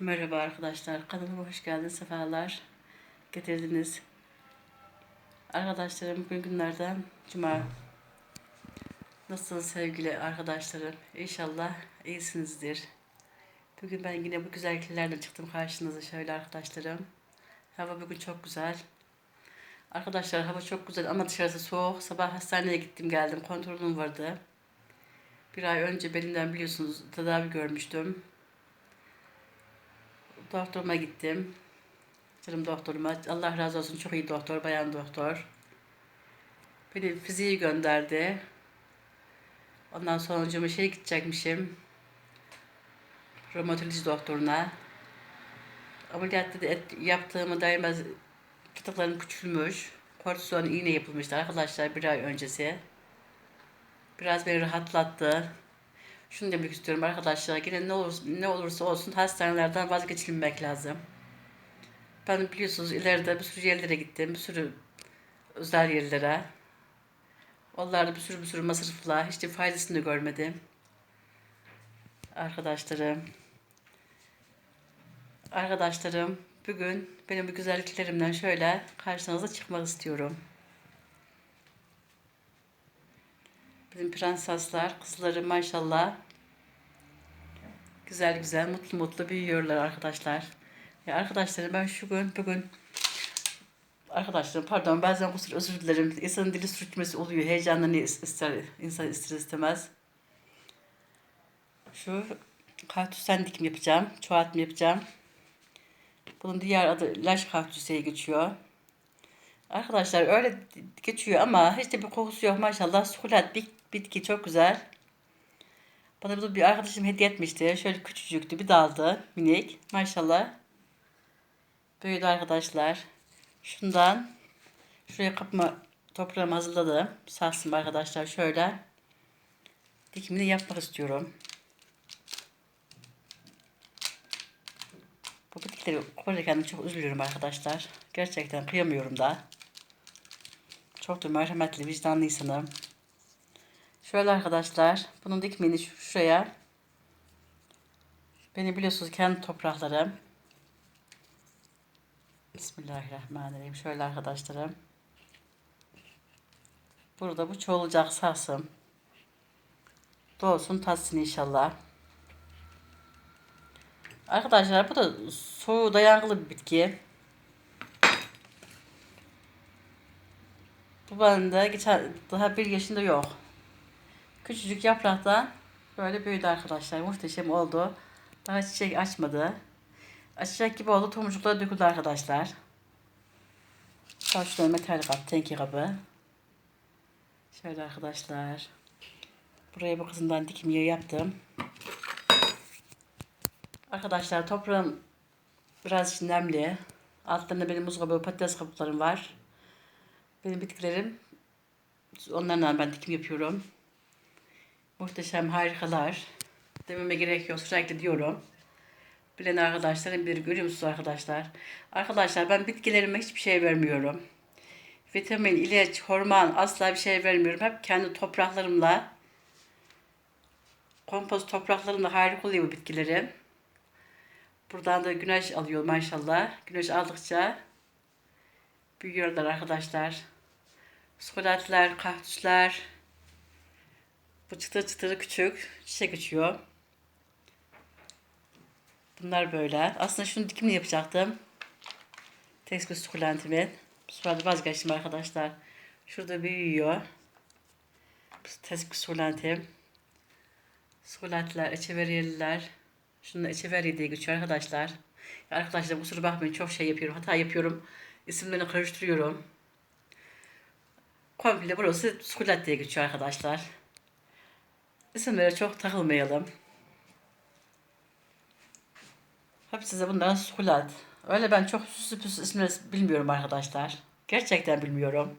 Merhaba arkadaşlar. Kanalıma hoş geldiniz. Sefalar getirdiniz. Arkadaşlarım bugün günlerden Cuma. Nasılsınız sevgili arkadaşlarım? İnşallah iyisinizdir. Bugün ben yine bu güzelliklerle çıktım karşınıza şöyle arkadaşlarım. Hava bugün çok güzel. Arkadaşlar hava çok güzel ama dışarısı soğuk. Sabah hastaneye gittim geldim. Kontrolüm vardı. Bir ay önce belimden biliyorsunuz tedavi görmüştüm. Doktoruma gittim. Canım doktoruma. Allah razı olsun çok iyi doktor, bayan doktor. Beni fiziği gönderdi. Ondan sonra şey gidecekmişim. Romatoloji doktoruna. Ameliyat dedi, et, yaptığımı daimaz fıtıklarım küçülmüş. Kortizon iğne yapılmıştı arkadaşlar bir ay öncesi. Biraz beni rahatlattı. Şunu demek istiyorum arkadaşlar. Yine ne olursa, ne olursa olsun hastanelerden vazgeçilmek lazım. Ben biliyorsunuz ileride bir sürü yerlere gittim. Bir sürü özel yerlere. Onlarda bir sürü bir sürü masrafla. Hiç de faydasını görmedim. Arkadaşlarım. Arkadaşlarım bugün benim bu güzelliklerimden şöyle karşınıza çıkmak istiyorum. Bizim prensesler, kızları maşallah güzel güzel, mutlu mutlu büyüyorlar arkadaşlar. Ya arkadaşlarım ben şu gün, bugün arkadaşlarım pardon bazen kusur özür dilerim. İnsanın dili sürtmesi oluyor. Heyecanla ne ister, insan ister istemez. Şu kaktüsten dikim yapacağım. Çoğaltma yapacağım. Bunun diğer adı laş kaktüseye geçiyor. Arkadaşlar öyle geçiyor ama hiç de bir kokusu yok maşallah. Sukulat bir bitki çok güzel. Bana bunu bir arkadaşım hediye etmişti. Şöyle küçücüktü bir daldı minik. Maşallah. Büyüdü arkadaşlar. Şundan şuraya kapma toprağımı hazırladım. Sarsım arkadaşlar şöyle. Dikimini yapmak istiyorum. Bu bitkileri korurken çok üzülüyorum arkadaşlar. Gerçekten kıyamıyorum da. Çok da merhametli, vicdanlı insanım. Şöyle arkadaşlar, bunun dikmeni şuraya. Beni biliyorsunuz kendi topraklarım. Bismillahirrahmanirrahim. Şöyle arkadaşlarım. Burada bu çoğulacak sarsım. Doğsun tatsın inşallah. Arkadaşlar bu da soğuğu dayanıklı bir bitki. Bu bende geçen daha bir yaşında yok. Küçücük yapraktan böyle büyüdü arkadaşlar. Muhteşem oldu. Daha çiçek açmadı. Açacak gibi oldu. Tomurcukları döküldü arkadaşlar. Sağ şurada metal kap, tenki kabı. Şöyle arkadaşlar. Buraya bu kızından dikim yeri yaptım. Arkadaşlar toprağım biraz nemli. Altlarında benim muz kabuğu, patates kabuklarım var. Benim bitkilerim onlarla ben dikim yapıyorum. Muhteşem harikalar. Dememe gerek yok sürekli diyorum. Bilen arkadaşlarım bir görüyor musunuz arkadaşlar? Arkadaşlar ben bitkilerime hiçbir şey vermiyorum. Vitamin, ilaç, hormon asla bir şey vermiyorum. Hep kendi topraklarımla kompost topraklarımla harika oluyor bu bitkilerim. Buradan da güneş alıyor maşallah. Güneş aldıkça büyüyorlar arkadaşlar. Sukulatlar, kaktüsler. Bu çıtır çıtırı küçük. Çiçek açıyor. Bunlar böyle. Aslında şunu dikimini yapacaktım. Tekstil sukulentimin. Sonra vazgeçtim arkadaşlar. Şurada büyüyor. Tekstil sukulentim. Sukulentler, echeveriyeliler. Şunlar echeveriye diye geçiyor arkadaşlar. Ya arkadaşlar kusura bakmayın çok şey yapıyorum. Hata yapıyorum. İsimlerini karıştırıyorum. Komple burası sukulat diye geçiyor arkadaşlar. İsimlere çok takılmayalım. Hepsi de bunların sukulat. Öyle ben çok süslü püslü isimleri bilmiyorum arkadaşlar. Gerçekten bilmiyorum.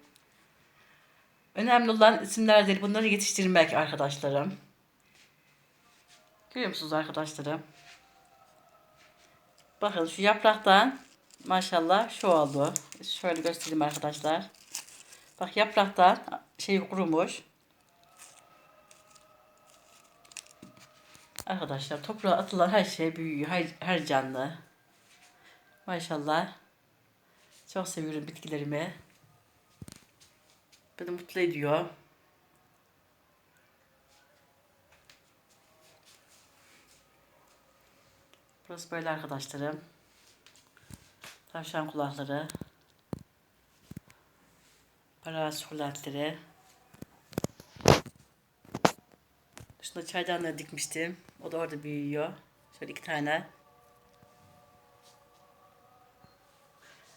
Önemli olan isimler değil, bunları yetiştirmek arkadaşlarım. Görüyor musunuz arkadaşlarım? Bakın şu yapraktan maşallah şu oldu. Şöyle göstereyim arkadaşlar. Bak yapraktan şey kurumuş. Arkadaşlar toprağa atılan her şey büyüyor. Her, her canlı. Maşallah. Çok seviyorum bitkilerimi. Beni mutlu ediyor. Burası böyle arkadaşlarım. Tavşan kulakları. Para sukulatları. Şurada çaydanlığı dikmiştim. O da orada büyüyor. Şöyle iki tane.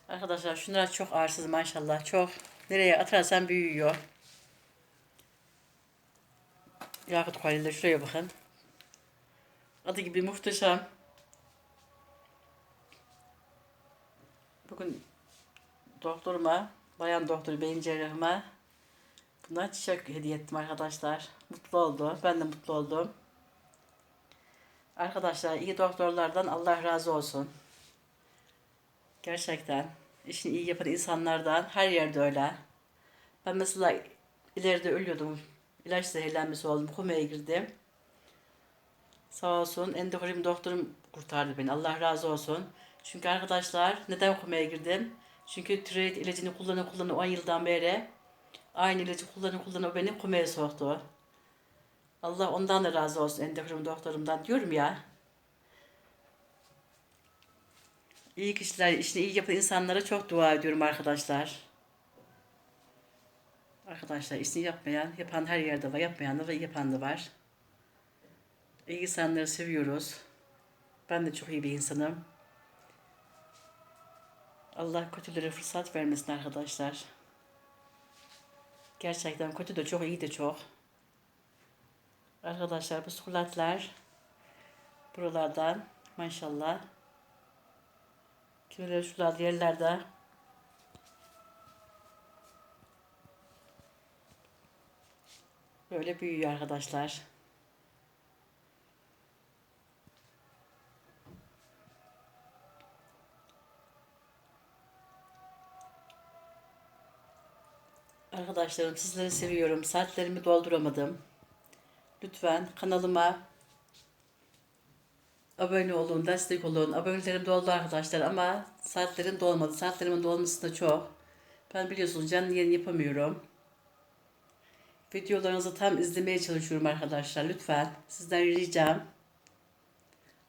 Arkadaşlar şunlar çok arsız maşallah. Çok. Nereye atarsan büyüyor. Yakut koyuyla şuraya bakın. Adı gibi muhteşem. Bugün doktoruma, bayan doktor beyin cerrahıma bundan çiçek hediye ettim arkadaşlar. Mutlu oldu. Ben de mutlu oldum. Arkadaşlar iyi doktorlardan Allah razı olsun. Gerçekten işini iyi yapan insanlardan her yerde öyle. Ben mesela ileride ölüyordum. İlaç zehirlenmesi oldum. Komaya girdim. Sağ olsun endokrin doktorum kurtardı beni. Allah razı olsun. Çünkü arkadaşlar neden komaya girdim? Çünkü tiroid ilacını kullanı kullanı 10 yıldan beri aynı ilacı kullanı kullanı beni komaya soktu. Allah ondan da razı olsun endokrin doktorumdan diyorum ya. İyi kişiler, işini iyi yapan insanlara çok dua ediyorum arkadaşlar. Arkadaşlar işini yapmayan, yapan her yerde var, yapmayan da var, yapan da var. İyi insanları seviyoruz. Ben de çok iyi bir insanım. Allah kötülere fırsat vermesin arkadaşlar. Gerçekten kötü de çok, iyi de çok. Arkadaşlar bu sukulatlar buralardan maşallah. Kimileri şurada yerlerde böyle büyüyor arkadaşlar. Arkadaşlarım sizleri seviyorum. Saatlerimi dolduramadım. Lütfen kanalıma abone olun, destek olun. Abonelerim doldu arkadaşlar ama saatlerim dolmadı. Saatlerimin dolması da çok. Ben biliyorsunuz canlı yayın yapamıyorum. Videolarınızı tam izlemeye çalışıyorum arkadaşlar. Lütfen sizden ricam.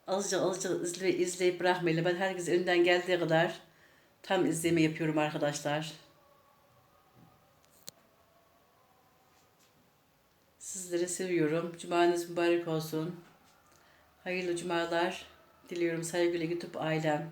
Azıcık azıcık izle, izleyip bırakmayın. Ben herkes elinden geldiği kadar tam izleme yapıyorum arkadaşlar. Sizleri seviyorum. Cumanız mübarek olsun. Hayırlı cumalar diliyorum sevgili YouTube ailem.